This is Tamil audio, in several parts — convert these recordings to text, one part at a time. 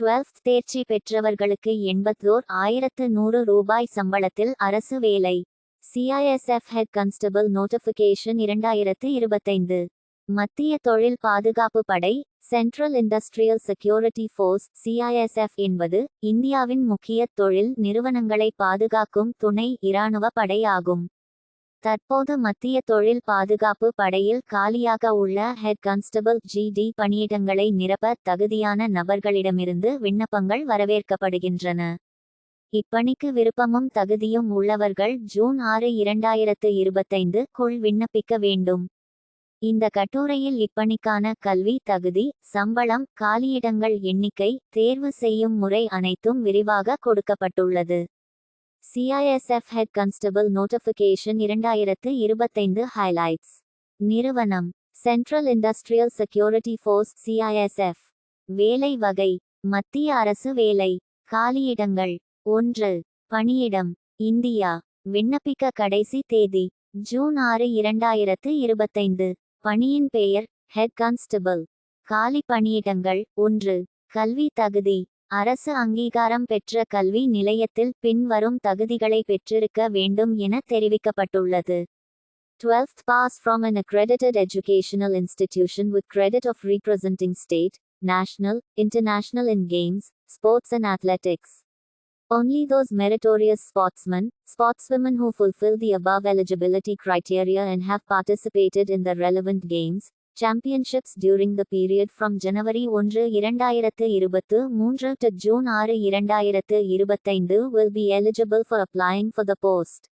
டுவெல்த் தேர்ச்சி பெற்றவர்களுக்கு எண்பத்தோர் ஆயிரத்து நூறு ரூபாய் சம்பளத்தில் அரசு வேலை. சிஐஎஸ்எஃப் ஹெட் கான்ஸ்டபிள் நோட்டிஃபிகேஷன் இரண்டாயிரத்து இருபத்தைந்து. மத்திய தொழில் பாதுகாப்பு படை central industrial security force CISF என்பது இந்தியாவின் முக்கிய தொழில் நிறுவனங்களை பாதுகாக்கும் துணை இராணுவ படை ஆகும் தற்போது மத்திய தொழில் பாதுகாப்பு படையில் காலியாக உள்ள ஹெட் கான்ஸ்டபிள் ஜிடி பணியிடங்களை நிரப்ப தகுதியான நபர்களிடமிருந்து விண்ணப்பங்கள் வரவேற்கப்படுகின்றன. இப்பணிக்கு விருப்பமும் தகுதியும் உள்ளவர்கள் ஜூன் ஆறு இரண்டாயிரத்து இருபத்தைந்து குள் விண்ணப்பிக்க வேண்டும். இந்த கட்டுரையில் இப்பணிக்கான கல்வி தகுதி சம்பளம் காலியிடங்கள் எண்ணிக்கை தேர்வு செய்யும் முறை அனைத்தும் விரிவாக கொடுக்கப்பட்டுள்ளது. சிஐஎஸ்எஃப் ஹெட் கான்ஸ்டபிள் நோட்டிஃபிகேஷன் இரண்டாயிரத்து இருபத்தைந்து ஹைலைட்ஸ் நிறுவனம். Central industrial security force CISF வேலை வகை. மத்திய அரசு வேலை. காலியிடங்கள். ஒன்று. பணியிடம். இந்தியா. விண்ணப்பிக்க கடைசி தேதி. ஜூன் ஆறு இரண்டாயிரத்து இருபத்தைந்து. பணியின் பெயர். ஹெட் கான்ஸ்டபிள் காலி பணியிடங்கள். ஒன்று. கல்வி தகுதி. அரசு அங்கீகாரம் பெற்ற கல்வி நிலையத்தில் பின்வரும் தகுதிகளை பெற்றிருக்க வேண்டும் என தெரிவிக்கப்பட்டுள்ளது 12th pass from an accredited educational institution with credit of representing state, national, international in games, sports and athletics. Only those meritorious sportsmen, sportswomen who fulfill the above eligibility criteria and have participated in the relevant games, championships during the period from January ஒன்று இரண்டாயிரத்து இருபத்து மூன்று டு ஜூன் ஆறு இரண்டாயிரத்து இருபத்தைந்து will be eligible for applying for the post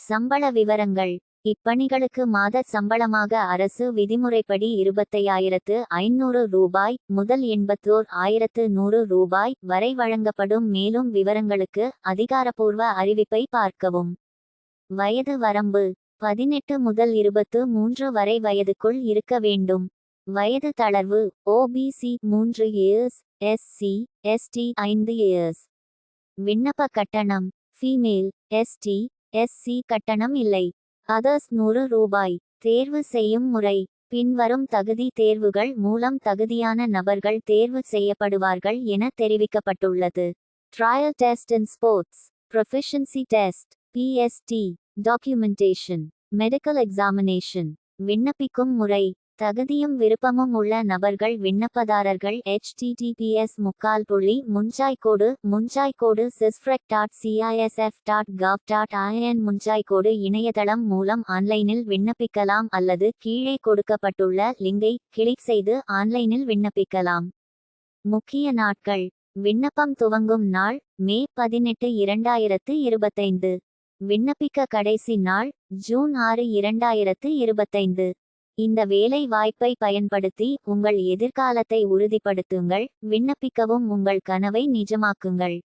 சம்பள விவரங்கள். இப்பணிகளுக்கு மாத சம்பளமாக அரசு விதிமுறைப்படி இருபத்தையாயிரத்து ஐநூறு ரூபாய் முதல் எண்பத்தோர் ஆயிரத்து நூறு ரூபாய் வரை வழங்கப்படும் மேலும் விவரங்களுக்கு அதிகாரப்பூர்வ அறிவிப்பை பார்க்கவும். வயது வரம்பு. பதினெட்டு முதல் இருபத்து மூன்று வரை வயதுக்குள் இருக்க வேண்டும். வயது தளர்வு ஓபிசி மூன்று இயர்ஸ் எஸ்சி எஸ்டி ஐந்து இயர்ஸ் விண்ணப்ப கட்டணம் ஃபீமேல் எஸ்டி எஸ்சி கட்டணம் இல்லை. அதர்ஸ் நூறு ரூபாய். தேர்வு செய்யும் முறை. பின்வரும் தகுதி தேர்வுகள் மூலம் தகுதியான நபர்கள் தேர்வு செய்யப்படுவார்கள் என தெரிவிக்கப்பட்டுள்ளது. Trial test in sports proficiency test PST documentation medical examination விண்ணப்பிக்கும் முறை தகுதியும் விருப்பமும் உள்ள நபர்கள் விண்ணப்பதாரர்கள் ஹெச்டிடிபிஎஸ் முக்கால் புள்ளி முன்சாய்கோடு முன்சாய்கோடு cisfrec dot CISF dot gov dot IN முன்சாய்கோடு இணையதளம் மூலம் ஆன்லைனில் விண்ணப்பிக்கலாம் அல்லது கீழே கொடுக்கப்பட்டுள்ள லிங்கை கிளிக் செய்து ஆன்லைனில் விண்ணப்பிக்கலாம். முக்கிய நாட்கள் விண்ணப்பம் துவங்கும் நாள் மே பதினெட்டு இரண்டாயிரத்து இருபத்தைந்து. விண்ணப்பிக்க கடைசி நாள் ஜூன் ஆறு இரண்டாயிரத்து இருபத்தைந்து. இந்த வேலை வாய்ப்பை பயன்படுத்தி உங்கள் எதிர்காலத்தை உறுதிப்படுத்துங்கள் விண்ணப்பிக்கவும் உங்கள் கனவை நிஜமாக்குங்கள்.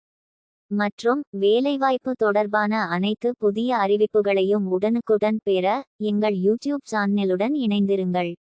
மற்றும் வேலைவாய்ப்பு தொடர்பான அனைத்து புதிய அறிவிப்புகளையும் உடனுக்குடன் பெற எங்கள் யூடியூப் சேனலுடன் இணைந்திருங்கள்.